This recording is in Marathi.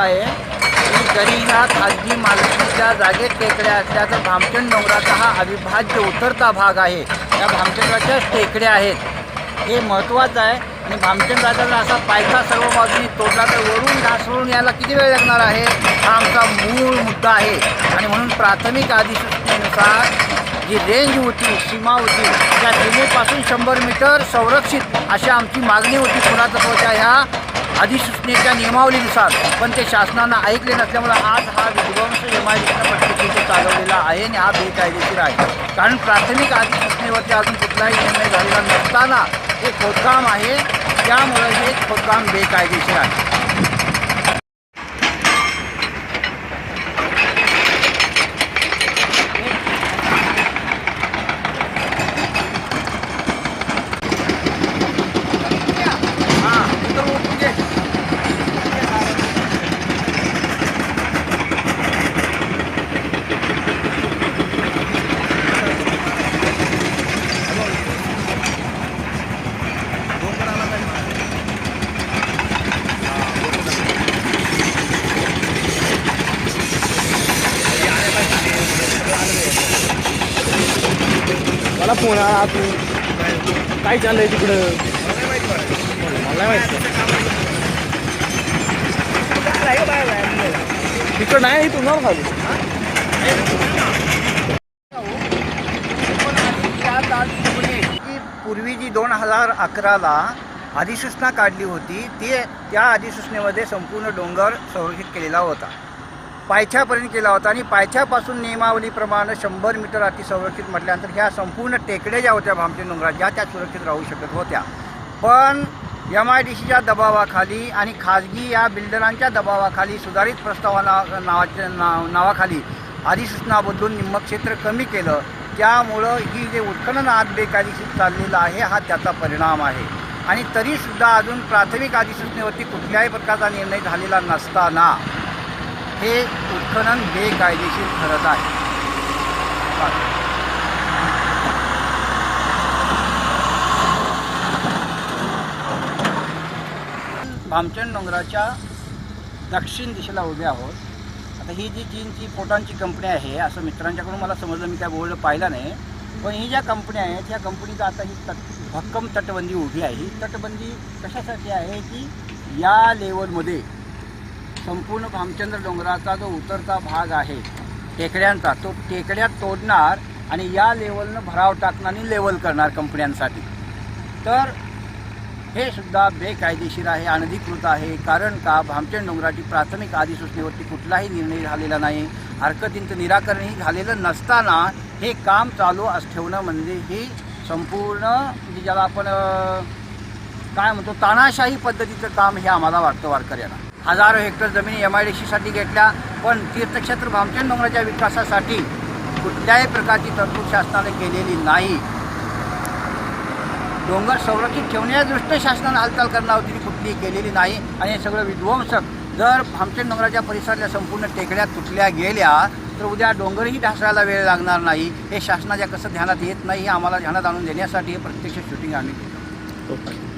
आहे. की जरी खाजगी मालकीच्या जागेत टेकड्या असल्या तर भामचंद डोंगराचा हा अविभाज्य उतरता भाग आहे. या भामचंद्राच्याच टेकड्या आहेत. हे महत्त्वाचं आहे. आणि भामचंद राजाचा असा पायथा सर्व बाजूनी तोडला तर वरून ढासळून यायला किती वेळ लागणार आहे? हा आमचा मूळ मुद्दा आहे. आणि म्हणून प्राथमिक अधिसूचनेनुसार जी रेंज होती सीमा होती त्या सीमेपासून शंभर मीटर संरक्षित अशी आमची मागणी होती. पुरातत्वाच्या ह्या अधिसूचनेच्या नियमावलीनुसार पण ते शासनानं ऐकले नसल्यामुळं आज हा विध्वंस एम आय पद्धतीने चालवलेला आहे आणि हा बेकायदेशीर आहे. कारण प्राथमिक अधिसूचनेवरती अजून कुठलाही निर्णय झालेला नसताना हे खोदकाम आहे. त्यामुळं हे खोदकाम बेकायदेशीर आहे. मला फोन आला तू काय चाललंय तिकडं? मला माहिती. तिकडं नाही खाली. की पूर्वी जी दोन हजार अकराला अधिसूचना काढली होती ती त्या अधिसूचनेमध्ये संपूर्ण डोंगर संरक्षित केलेला होता. पायथ्यापर्यंत केला होता आणि पायथ्यापासून नियमावलीप्रमाणे शंभर मीटर अति संरक्षित म्हटल्यानंतर ह्या संपूर्ण टेकड्या ज्या होत्या भामटे डोंगरात ज्या त्या सुरक्षित राहू शकत होत्या. पण एम आय डी सीच्या दबावाखाली आणि खाजगी या बिल्डरांच्या दबावाखाली सुधारित प्रस्तावाना नावाच्या नाव नावाखाली अधिसूचना बदलून निम्म क्षेत्र कमी केलं. त्यामुळं ही जे उत्खनन आज बेकायदेशीर चाललेलं आहे हा त्याचा परिणाम आहे. आणि तरीसुद्धा अजून प्राथमिक अधिसूचनेवरती कुठल्याही प्रकारचा निर्णय झालेला नसताना हे उत्खनन बेकायदेशीर ठरत आहे. भामचंद डोंगराच्या दक्षिण दिशेला उभे आहोत. आता ही जी चीनची पोटांची कंपनी आहे असं मित्रांच्याकडून मला समजलं मी काय बोललं पाहिलं नाही. पण ही ज्या कंपन्या आहेत ह्या कंपनीचं आता ही तट भक्कम तटबंदी उभी आहे. ही तटबंदी कशासाठी आहे की या लेवलमध्ये संपूर्ण भामचंद्र डोंगराचा जो उतरता भाग आहे टेकड्यांचा तो टेकड्या तोडणार आणि या लेवलनं भराव टाकणार आणि लेवल करणार कंपन्यांसाठी. तर हे सुद्धा बेकायदेशीर आहे अनधिकृत आहे कारण का भामचंद डोंगराची प्राथमिक अधिसूचनेवरती कुठलाही निर्णय झालेला नाही हरकतींचं निराकरणही झालेलं नसताना हे काम चालू अस ठेवणं म्हणजे ही संपूर्ण म्हणजे ज्याला आपण काय म्हणतो तानाशाही पद्धतीचं काम हे आम्हाला वाटतं वारकऱ्यांना. हजारो हेक्टर जमिनी एम आय डी सीसाठी घेतल्या पण तीर्थक्षेत्र भामचंद डोंगराच्या विकासासाठी कुठल्याही प्रकारची तरतूद शासनाने केलेली नाही. डोंगर संरक्षित ठेवण्याच्या दृष्टीने शासनानं हालचाल करणार होती ती कुठलीही केलेली नाही. आणि हे सगळं विध्वंसक जर भामचंद डोंगराच्या परिसरातल्या संपूर्ण टेकड्या तुटल्या गेल्या तर उद्या डोंगरही ढासळायला वेळ लागणार नाही. हे शासनाच्या कसं ध्यानात येत नाही हे आम्हाला ध्यानात आणून देण्यासाठी हे प्रत्यक्ष शूटिंग आम्ही केलं. ओके